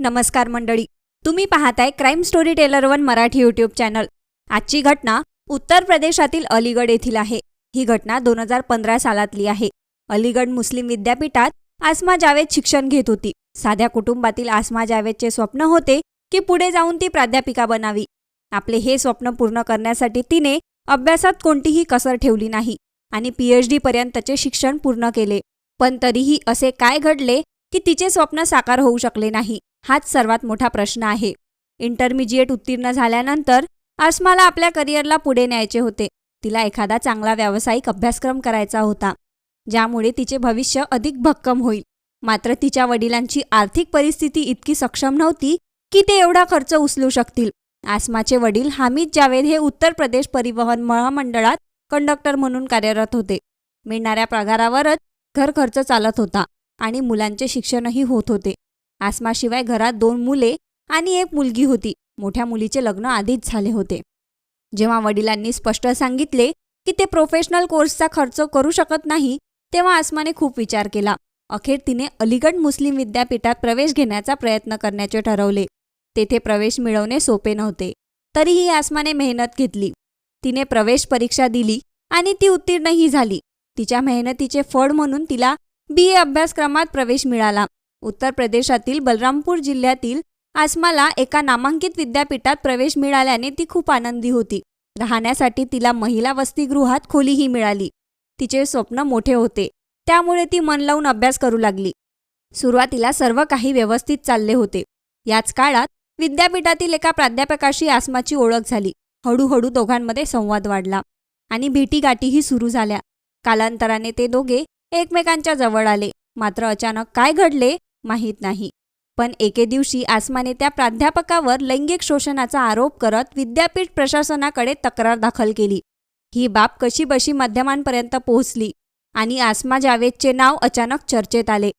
नमस्कार मंडळी. तुम्ही पाहताय crime story teller one Marathi YouTube channel आजची घटना उत्तर प्रदेशातील अलीगड येथील आहे. ही घटना दोन हजार पंधरा सालातली आहे. अलीगड मुस्लिम विद्यापीठात आसमा जावेद शिक्षण घेत होती. साध्या कुटुंबातील आसमा जावेदचे स्वप्न होते की पुढे जाऊन ती प्राध्यापिका बनावी. आपले हे स्वप्न पूर्ण करण्यासाठी तिने अभ्यासात कोणतीही कसर ठेवली नाही आणि पीएच डी पर्यंतचे शिक्षण पूर्ण केले. पण तरीही असे काय घडले की तिचे स्वप्न साकार होऊ शकले नाही? हाच सर्वात मोठा प्रश्न आहे. इंटरमिजिएट उत्तीर्ण झाल्यानंतर अस्माला आपल्या करिअरला पुढे न्यायचे होते. तिला एखादा चांगला व्यावसायिक अभ्यासक्रम करायचा होता. ज्यामुळे तिचे भविष्य अधिक भक्कम होईल. मात्र तिच्या वडिलांची आर्थिक परिस्थिती इतकी सक्षम नव्हती की ते एवढा खर्च उचलू शकतील. आसमाचे वडील हामिद जावेद हे उत्तर प्रदेश परिवहन महामंडळात कंडक्टर म्हणून कार्यरत होते. मिळणाऱ्या पगारावरच घर खर्च चालत होता आणि मुलांचे शिक्षणही होत होते. आसमाशिवाय घरात दोन मुले आणि एक मुलगी होती. मोठ्या मुलीचे लग्न आधीच झाले होते. जेव्हा वडिलांनी स्पष्ट सांगितले की ते प्रोफेशनल कोर्सचा खर्च करू शकत नाही तेव्हा आसमाने खूप विचार केला. अखेर तिने अलीगड मुस्लिम विद्यापीठात प्रवेश घेण्याचा प्रयत्न करण्याचे ठरवले. तेथे प्रवेश मिळवणे सोपे नव्हते. तरीही आसमाने मेहनत घेतली. तिने प्रवेश परीक्षा दिली आणि ती उत्तीर्णही झाली. तिच्या मेहनतीचे फळ म्हणून तिला बी ए अभ्यासक्रमात प्रवेश मिळाला. उत्तर प्रदेशातील बलरामपूर जिल्ह्यातील आसमाला एका नामांकित विद्यापीठात प्रवेश मिळाल्याने ती खूप आनंदी होती. राहण्यासाठी तिला महिला वसतिगृहात खोलीही मिळाली. तिचे स्वप्न मोठे होते. त्यामुळे ती मन लावून अभ्यास करू लागली. सुरुवातीला सर्व काही व्यवस्थित चालले होते. याच काळात विद्यापीठातील एका प्राध्यापकाशी आसमाची ओळख झाली. हळूहळू दोघांमध्ये संवाद वाढला आणि भेटीगाठीही सुरू झाल्या. कालांतराने ते दोघे एकमेकांच्या जवळ आले. मात्र अचानक काय घडले माहीत नाही. पण एके दिवशी आसमाने त्या प्राध्यापकावर लैंगिक शोषणाचा आरोप करत विद्यापीठ प्रशासनाकडे तक्रार दाखल केली. ही बाब कशीबशी माध्यमांपर्यंत पोहोचली आणि आसमा जावेदचे नाव अचानक चर्चेत आले.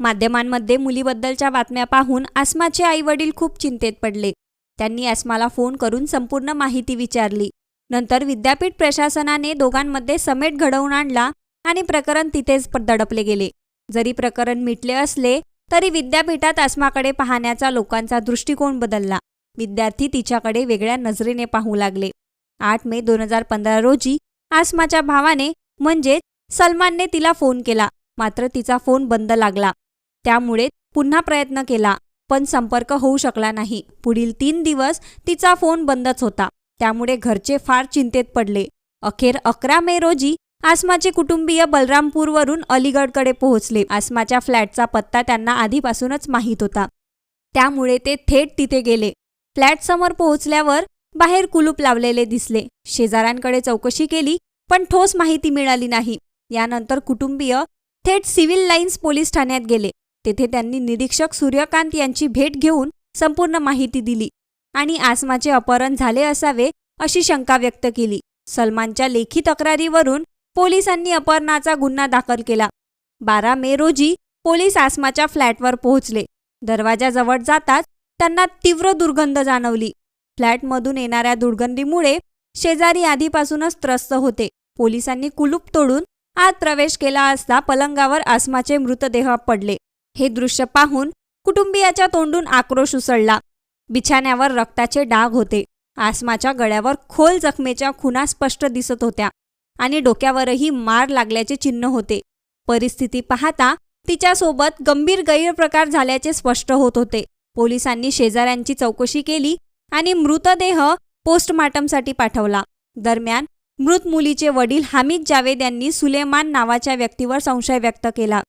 माध्यमांमध्ये मुलीबद्दलच्या बातम्या पाहून आसमाचे आईवडील खूप चिंतेत पडले. त्यांनी आसमाला फोन करून संपूर्ण माहिती विचारली. नंतर विद्यापीठ प्रशासनाने दोघांमध्ये समेट घडवून आणला आणि प्रकरण तिथेच दडपले गेले. जरी प्रकरण मिटले असले तरी विद्यापीठात आसमाकडे पाहण्याचा लोकांचा दृष्टिकोन बदलला. विद्यार्थी तिच्याकडे वेगळ्या नजरेने पाहू लागले. आठ मे दोन हजार पंधरा रोजी आसमाच्या भावाने म्हणजेच सलमानने तिला फोन केला. मात्र तिचा फोन बंद लागला. त्यामुळे पुन्हा प्रयत्न केला पण संपर्क होऊ शकला नाही. पुढील तीन दिवस तिचा फोन बंदच होता. त्यामुळे घरचे फार चिंतेत पडले. अखेर अकरा मे रोजी आसमाचे कुटुंबीय बलरामपूरवरून अलीगडकडे पोहोचले. आसमाच्या फ्लॅटचा पत्ता त्यांना आधीपासूनच माहीत होता. त्यामुळे ते थेट तिथे गेले. फ्लॅटसमोर पोहोचल्यावर बाहेर कुलूप लावलेले दिसले. शेजाऱ्यांकडे चौकशी केली पण ठोस माहिती मिळाली नाही. यानंतर कुटुंबीय थेट सिव्हिल लाईन्स पोलीस ठाण्यात गेले. तेथे त्यांनी निरीक्षक सूर्यकांत यांची भेट घेऊन संपूर्ण माहिती दिली आणि आसमाचे अपहरण झाले असावे अशी शंका व्यक्त केली. सलमानच्या लेखी तक्रारीवरून पोलिसांनी अपहरणाचा गुन्हा दाखल केला. बारा मे रोजी पोलीस आसमाच्या फ्लॅटवर पोहोचले. दरवाजाजवळ जाताच त्यांना तीव्र दुर्गंध जाणवली. फ्लॅटमधून येणाऱ्या दुर्गंधीमुळे शेजारी आधीपासूनच त्रस्त होते. पोलिसांनी कुलूप तोडून आत प्रवेश केला असता पलंगावर आसमाचे मृतदेह पडले. हे दृश्य पाहून कुटुंबियाच्या तोंडून आक्रोश उसळला. बिछाण्यावर रक्ताचे डाग होते. आसमाच्या गळ्यावर खोल जखमेच्या खुना स्पष्ट दिसत होत्या. आणि डोक्यावरही मार लागल्याचे चिन्ह होते. परिस्थिती पाहता तिच्यासोबत गंभीर गैरप्रकार झाल्याचे स्पष्ट होत होते. पोलिसांनी शेजाऱ्यांची चौकशी केली आणि मृतदेह पोस्टमार्टमसाठी पाठवला. दरम्यान मृत मुलीचे वडील हामिद जावेद यांनी सुलेमान नावाच्या व्यक्तीवर संशय व्यक्त केला.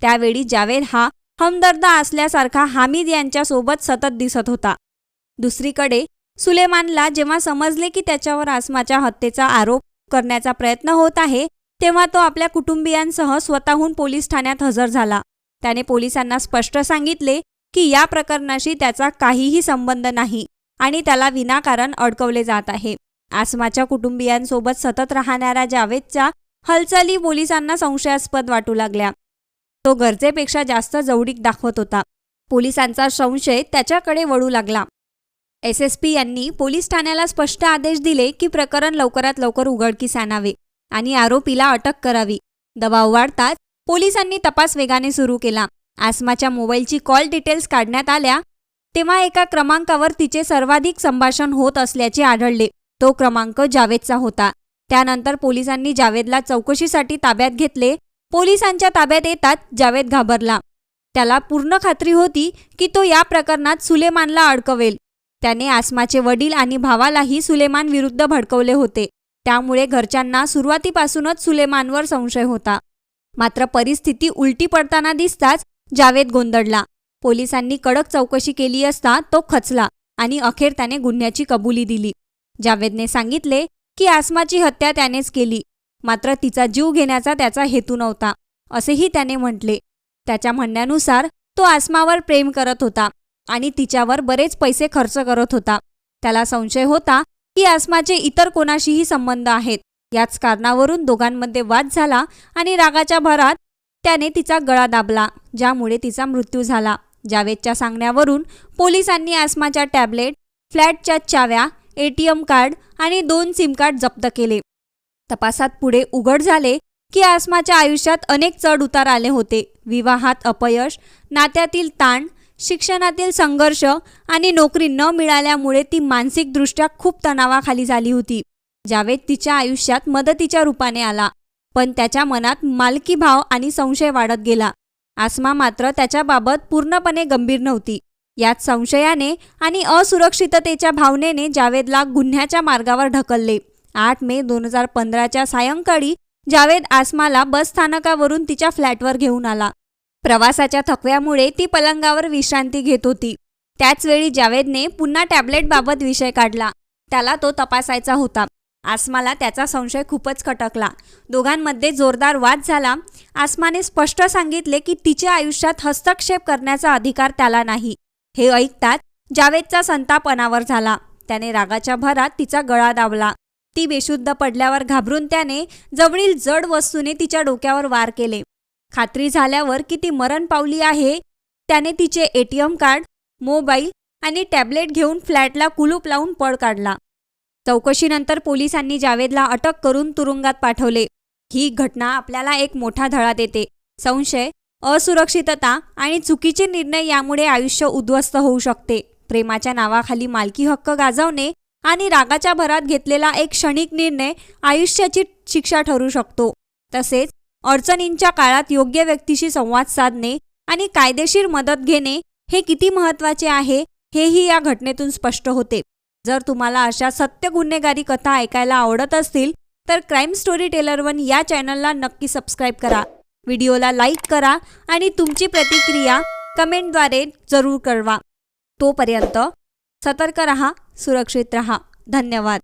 त्यावेळी जावेद हा हमदर्द असल्यासारखा हामिद यांच्यासोबत सतत दिसत होता. दुसरीकडे सुलेमानला जेव्हा समजले की त्याच्यावर आसमाच्या हत्येचा आरोप करण्याचा प्रयत्न होत आहे तेव्हा तो आपल्या कुटुंबियांसह स्वतःहून पोलीस ठाण्यात हजर झाला. त्याने पोलिसांना स्पष्ट सांगितले की या प्रकरणाशी त्याचा काहीही संबंध नाही आणि त्याला विनाकारण अडकवले जात आहे. आसमाच्या कुटुंबियांसोबत सतत राहणाऱ्या जावेदच्या हालचाली पोलिसांना संशयास्पद वाटू लागल्या. तो गरजेपेक्षा जास्त जवळीक दाखवत होता. पोलिसांचा संशय त्याच्याकडे वळू लागला. एस एस पी यांनी पोलीस ठाण्याला स्पष्ट आदेश दिले की प्रकरण लवकरात लवकर उघडकीस आणावे आणि आरोपीला अटक करावी. दबाव वाढताच पोलिसांनी तपास वेगाने सुरू केला. आसमाच्या मोबाईलची कॉल डिटेल्स काढण्यात आल्या तेव्हा एका क्रमांकावर तिचे सर्वाधिक संभाषण होत असल्याचे आढळले. तो क्रमांक जावेदचा होता. त्यानंतर पोलिसांनी जावेदला चौकशीसाठी ताब्यात घेतले. पोलिसांच्या ताब्यात येताच जावेद घाबरला. त्याला पूर्ण खात्री होती की तो या प्रकरणात सुलेमानला अडकवेल. त्याने आसमाचे वडील आणि भावालाही सुलेमान विरुद्ध भडकवले होते. त्यामुळे घरच्यांना सुरुवातीपासूनच सुलेमानवर संशय होता. मात्र परिस्थिती उलटी पडताना दिसताच जावेद गोंधळला. पोलिसांनी कडक चौकशी केली असता तो खचला आणि अखेर त्याने गुन्ह्याची कबुली दिली. जावेदने सांगितले की आसमाची हत्या त्यानेच केली. मात्र तिचा जीव घेण्याचा त्याचा हेतू नव्हता असेही त्याने म्हटले. त्याच्या म्हणण्यानुसार तो आसमावर प्रेम करत होता. आणि तिच्यावर बरेच पैसे खर्च करत होता. त्याला संशय होता की आसमाचे इतर कोणाशीही संबंध आहेत. याच कारणावरून दोघांमध्ये वाद झाला आणि रागाच्या भरात त्याने तिचा गळा दाबला ज्यामुळे तिचा मृत्यू झाला. जावेदच्या सांगण्यावरून पोलिसांनी आसमाच्या टॅबलेट फ्लॅटच्या चाव्या ए टी एम कार्ड आणि दोन सिम कार्ड जप्त केले. तपासात पुढे उघड झाले की आसमाच्या आयुष्यात अनेक चढ उतार आले होते. विवाहात अपयश नात्यातील ताण शिक्षणातील संघर्ष आणि नोकरी न मिळाल्यामुळे ती मानसिकदृष्ट्या खूप तणावाखाली झाली होती. जावेद तिच्या आयुष्यात मदतीच्या रूपाने आला पण त्याच्या मनात मालकी भाव आणि संशय वाढत गेला. आसमा मात्र त्याच्याबाबत पूर्णपणे गंभीर नव्हती. यात संशयाने आणि असुरक्षिततेच्या भावनेने जावेदला गुन्ह्याच्या मार्गावर ढकलले. आठ मे दोन हजार पंधराच्या सायंकाळी जावेद आसमाला बसस्थानकावरून तिच्या फ्लॅटवर घेऊन आला. प्रवासाच्या थकव्यामुळे ती पलंगावर विश्रांती घेत होती. त्याचवेळी जावेदने पुन्हा टॅबलेटबाबत विषय काढला. त्याला तो तपासायचा होता. आसमाला त्याचा संशय खूपच खटकला. दोघांमध्ये जोरदार वाद झाला. आसमाने स्पष्ट सांगितले की तिच्या आयुष्यात हस्तक्षेप करण्याचा अधिकार त्याला नाही. हे ऐकताच जावेदचा संताप अनावर झाला. त्याने रागाच्या भरात तिचा गळा दाबला. ती बेशुद्ध पडल्यावर घाबरून त्याने जवळील जड वस्तूने तिच्या डोक्यावर वार केले. खात्री झाल्यावर की ती मरण पावली आहे त्याने तिचे एटीएम कार्ड मोबाईल आणि टॅबलेट घेऊन फ्लॅटला कुलूप लावून पळ काढला. चौकशीनंतर पोलिसांनी जावेदला अटक करून तुरुंगात पाठवले. ही घटना आपल्याला एक मोठा धडा देते. संशय असुरक्षितता आणि चुकीचे निर्णय यामुळे आयुष्य उद्ध्वस्त होऊ शकते. प्रेमाच्या नावाखाली मालकी हक्क गाजवणे आणि रागाच्या भरात घेतलेला एक क्षणिक निर्णय आयुष्याची शिक्षा ठरू शकतो. तसेच अडचणींच्या काळात योग्य व्यक्तीशी संवाद साधणे आणि कायदेशीर मदत घेणे हे किती महत्त्वाचे आहे हेही या घटनेतून स्पष्ट होते. जर तुम्हाला अशा सत्य गुन्हेगारी कथा ऐकायला आवडत असतील तर क्राईम स्टोरी टेलर वन या चॅनलला नक्की सबस्क्राईब करा. व्हिडिओला लाईक करा आणि तुमची प्रतिक्रिया कमेंटद्वारे जरूर कळवा. तोपर्यंत सतर्क रहा सुरक्षित रहा. धन्यवाद.